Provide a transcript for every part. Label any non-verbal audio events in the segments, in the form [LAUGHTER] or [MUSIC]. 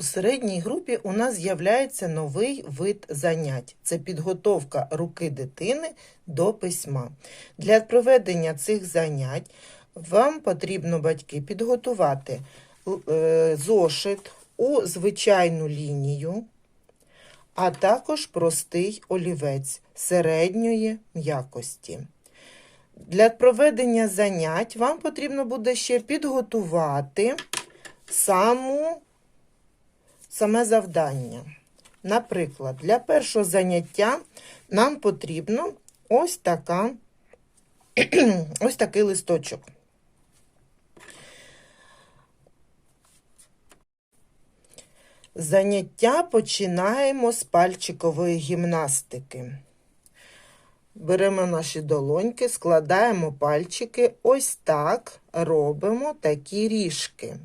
У середній групі у нас з'являється новий вид занять це підготовка руки дитини до письма. Для проведення цих занять вам потрібно, батьки, підготувати е, зошит у звичайну лінію, а також простий олівець середньої м'якості. Для проведення занять вам потрібно буде ще підготувати саму саме завдання. Наприклад, для першого заняття нам потрібно ось така, [CLEARS THROAT] ось такий листочок. Заняття починаємо з пальчикової гімнастики. Беремо наші долоньки, складаємо пальчики, ось так робимо такі ріжки.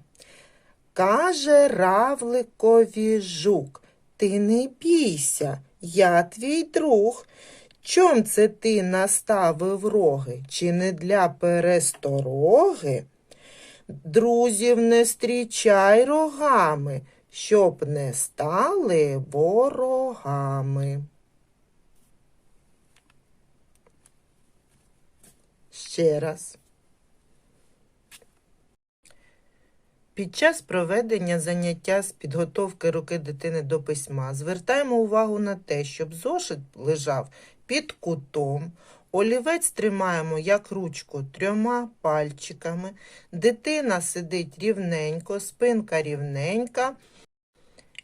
Каже равликові жук, ти не бійся, я твій друг. Чом це ти наставив роги? Чи не для перестороги? Друзів не стрічай рогами, щоб не стали ворогами. Ще раз. Під час проведення заняття з підготовки руки дитини до письма звертаємо увагу на те, щоб зошит лежав під кутом, олівець тримаємо як ручку трьома пальчиками, дитина сидить рівненько, спинка рівненька.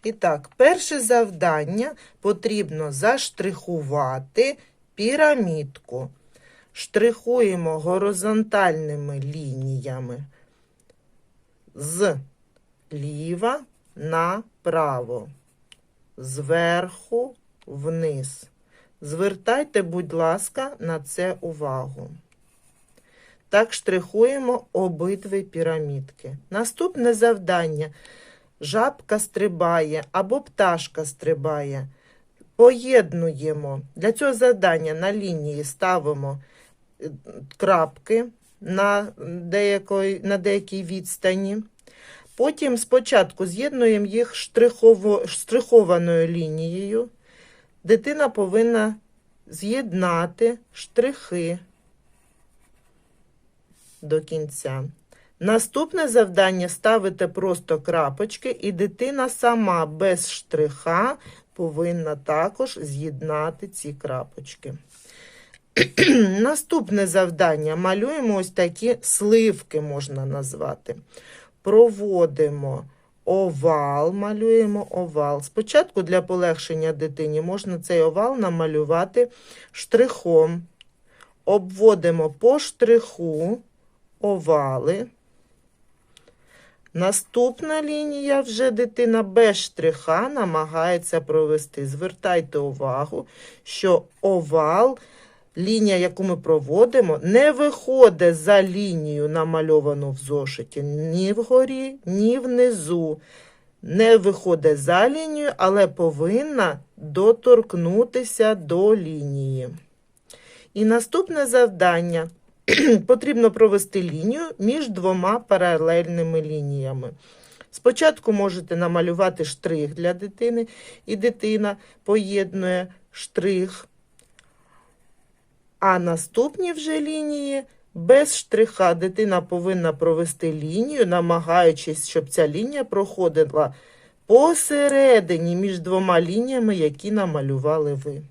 І так, перше завдання потрібно заштрихувати пірамідку. Штрихуємо горизонтальними лініями з ліва направо, зверху вниз. Звертайте, будь ласка, на це увагу. Так штрихуємо обидві пірамідки. Наступне завдання. Жабка стрибає або пташка стрибає. Поєднуємо. Для цього завдання на лінії ставимо е, крапки на, деякої, на деякій відстані. Потім спочатку з'єднуємо їх штрихово, штрихованою лінією. Дитина повинна з'єднати штрихи до кінця. Наступне завдання ставите просто крапочки, і дитина сама без штриха повинна також з'єднати ці крапочки. Наступне завдання малюємо ось такі сливки, можна назвати. Проводимо овал, малюємо овал. Спочатку для полегшення дитині можна цей овал намалювати штрихом. Обводимо по штриху овали. Наступна лінія вже дитина без штриха намагається провести. Звертайте увагу, що овал, лінія, яку ми проводимо, не виходить за лінію, намальовану в зошиті, ні вгорі, ні внизу. Не виходить за лінію, але повинна доторкнутися до лінії. І наступне завдання [CLEARS THROAT] потрібно провести лінію між двома паралельними лініями. Спочатку можете намалювати штрих для дитини, і дитина поєднує штрих, а наступні вже лінії без штриха дитина повинна провести лінію, намагаючись, щоб ця лінія проходила посередині між двома лініями, які намалювали ви.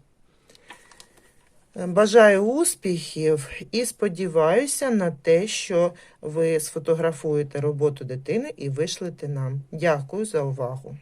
Бажаю успіхів і сподіваюся на те, що ви сфотографуєте роботу дитини і вишлете нам. Дякую за увагу.